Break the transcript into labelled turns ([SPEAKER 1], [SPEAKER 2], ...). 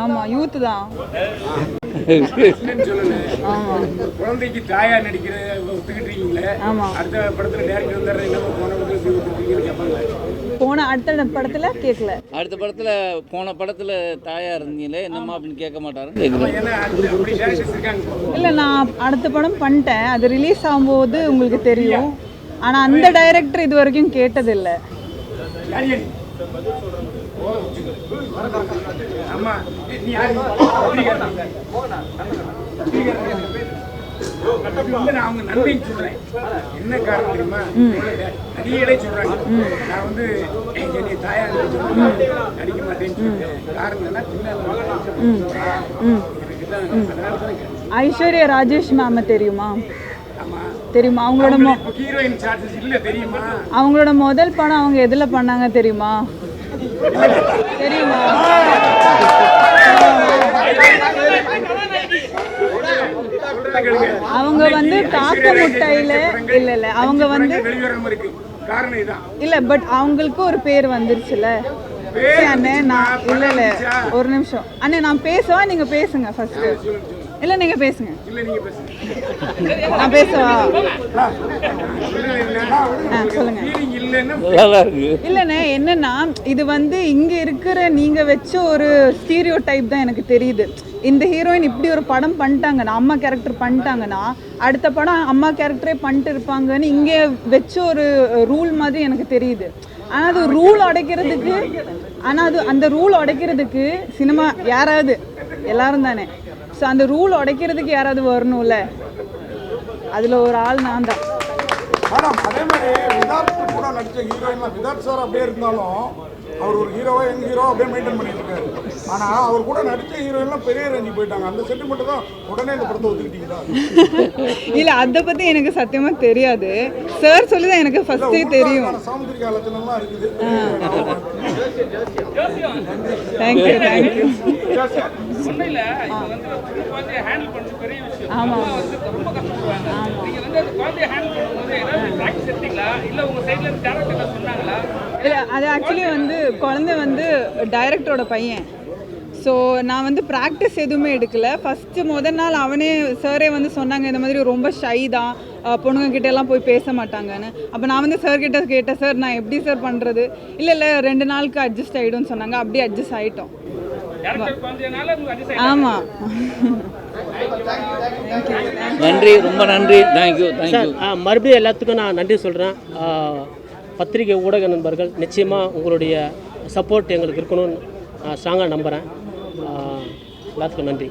[SPEAKER 1] ஆமாம் யூத்து தான்.
[SPEAKER 2] குழந்தைக்கு தாயா நடிக்கிற ஒத்துக்கிட்டீங்களே
[SPEAKER 1] ஆமாம்
[SPEAKER 2] அடுத்த படத்துல டேரக்டர் வந்துடுற என்ன போன
[SPEAKER 1] அடுத்த படத்தில் கேட்கல
[SPEAKER 3] அடுத்த படத்தில் போன படத்தில் தாயாக இருந்தீங்களே என்னம்மா அப்படின்னு கேட்க
[SPEAKER 2] இருக்காங்க.
[SPEAKER 1] இல்லை நான் அடுத்த படம் பண்ணிட்டேன். அது ரிலீஸ் ஆகும்போது உங்களுக்கு தெரியும். ஆனால் அந்த டைரக்டர் இது வரைக்கும் கேட்டதில்லை.
[SPEAKER 2] ஆமா நீ யாரு? பத்திரிக்கையாளர். பத்திரிக்கையாளர். இல்ல, நான் அவங்க நன்மைன்னு சொல்றேன் என்ன காரணம் தெரியுமா நடிகர்களே சொல்றாங்க நான் வந்து என்னை தாயா நடிக்க மாட்டேன்னு சொல்லிட்டேன் காரணம் என்ன பின்னால எனக்கு தான் அதனால தான் கேட்டேன்.
[SPEAKER 1] ஐஸ்வர்யா ராஜேஷ் மேம் தெரியுமா தெரியுமா அவங்களோட அவங்களோட முதல் படம் அவங்க எதில் பண்ணாங்க தெரியுமா. அவங்க வந்து காக்க முட்டையில இல்ல இல்ல அவங்க வந்து இல்ல பட் அவங்களுக்கு ஒரு பேர் வந்துருச்சுல. அண்ணே நான் இல்ல இல்ல ஒரு நிமிஷம். அண்ணே நான் பேசவா? நீங்க பேசுங்க ஃபர்ஸ்ட் இல்ல நீங்க பேசுங்க.
[SPEAKER 2] இல்ல நீங்க பேசுங்க.
[SPEAKER 1] நான் பேசவா?
[SPEAKER 2] சொல்றது
[SPEAKER 1] ஆ, சொல்லுங்க.
[SPEAKER 2] ஃபீலிங் இல்லைன்னா
[SPEAKER 3] நல்லா இருக்கு.
[SPEAKER 1] இல்லைண்ணே என்னன்னா இது வந்து இங்க இருக்கிற நீங்க வச்ச ஒரு ஸ்டீரியோ டைப் தான் எனக்கு தெரியுது. இந்த ஹீரோயின் இப்படி ஒரு படம் பண்ணிட்டாங்கன்னா அம்மா கேரக்டர் பண்ணிட்டாங்கன்னா அடுத்த படம் அம்மா கேரக்டரே பண்ணிட்டு இருப்பாங்கன்னு இங்கே வச்ச ஒரு ரூல் மாதிரி எனக்கு தெரியுது. ஆனால் அது ரூல் உடைக்கிறதுக்கு ஆனால் அது அந்த ரூல் உடைக்கிறதுக்கு சினிமா யாராவது எல்லாரும் தானே. ஸோ அந்த ரூல் உடைக்கிறதுக்கு யாராவது வரணும்ல? அதில் ஒரு ஆள் நான் தான்.
[SPEAKER 4] மேடம் அதே மாதிரி விதார்த் கூட நடிச்ச ஹீரோயின்லாம் விதார்த் சார் அப்படியே இருந்தாலும் அவர் ஒரு ஹீரோவா எங்க ஹீரோ அப்படியே மெயின்டைன் பண்ணிட்டு இருக்காரு ஆனா அவர் கூட நடிச்ச ஹீரோயின்லாம் பெரிய ரேஞ்சு போயிட்டாங்க. அந்த சென்டிமெண்ட் தான் உடனே இந்த படத்தை ஒத்துக்கிட்டீங்களா?
[SPEAKER 1] இல்லை அதை பற்றி எனக்கு சத்தியமாக தெரியாது. சார் சொல்லி தான் எனக்கு ஃபஸ்ட்டே தெரியும்.
[SPEAKER 4] சாமுத்திரிகா லட்சணம்லாம் இருக்குது.
[SPEAKER 1] தேங்க்யூ தேங்க்யூ
[SPEAKER 5] ஒன்றும் இல்லை இது வந்து ஒரு குழந்தைய ஹேண்டில் பண்ணுறது பெரிய விஷயம்.
[SPEAKER 1] ஆமாம்
[SPEAKER 5] வந்து ரொம்ப கஷ்டப்படுவாங்க. நீங்கள் வந்து அந்த குழந்தைய ஹேண்டில் எடுத்தீங்களா இல்லை
[SPEAKER 1] அது ஆக்சுவலி வந்து குழந்தை வந்து டைரக்டரோட பையன். ஸோ நான் வந்து ப்ராக்டிஸ் எதுவுமே எடுக்கல. ஃபஸ்ட்டு முதல் நாள் அவனே சாரே வந்து சொன்னாங்க இந்த மாதிரி ரொம்ப ஷை தான். அஹ் பொண்ணுங்க கிட்ட எல்லாம் போய் பேச மாட்டாங்கன்னு. அப்போ நான் வந்து சார் கிட்ட கேட்டேன் சார் நான் எப்படி சார் பண்ணுறது இல்லை இல்லை ரெண்டு நாளுக்கு அட்ஜஸ்ட் ஆகிடும்னு சொன்னாங்க. அப்படியே அட்ஜஸ்ட் ஆகிட்டோம் ஆமாம்
[SPEAKER 3] நன்றி ரொம்ப நன்றி. தேங்க்யூ தேங்க்யூ
[SPEAKER 6] மறுபடியும் எல்லாத்துக்கும் நான் நன்றி சொல்கிறேன் பத்திரிகை ஊடக நண்பர்கள் நிச்சயமாக உங்களுடைய சப்போர்ட் எங்களுக்கு இருக்கணும்னு ஸ்ட்ராங்காக நம்புகிறேன் எல்லாத்துக்கும் நன்றி.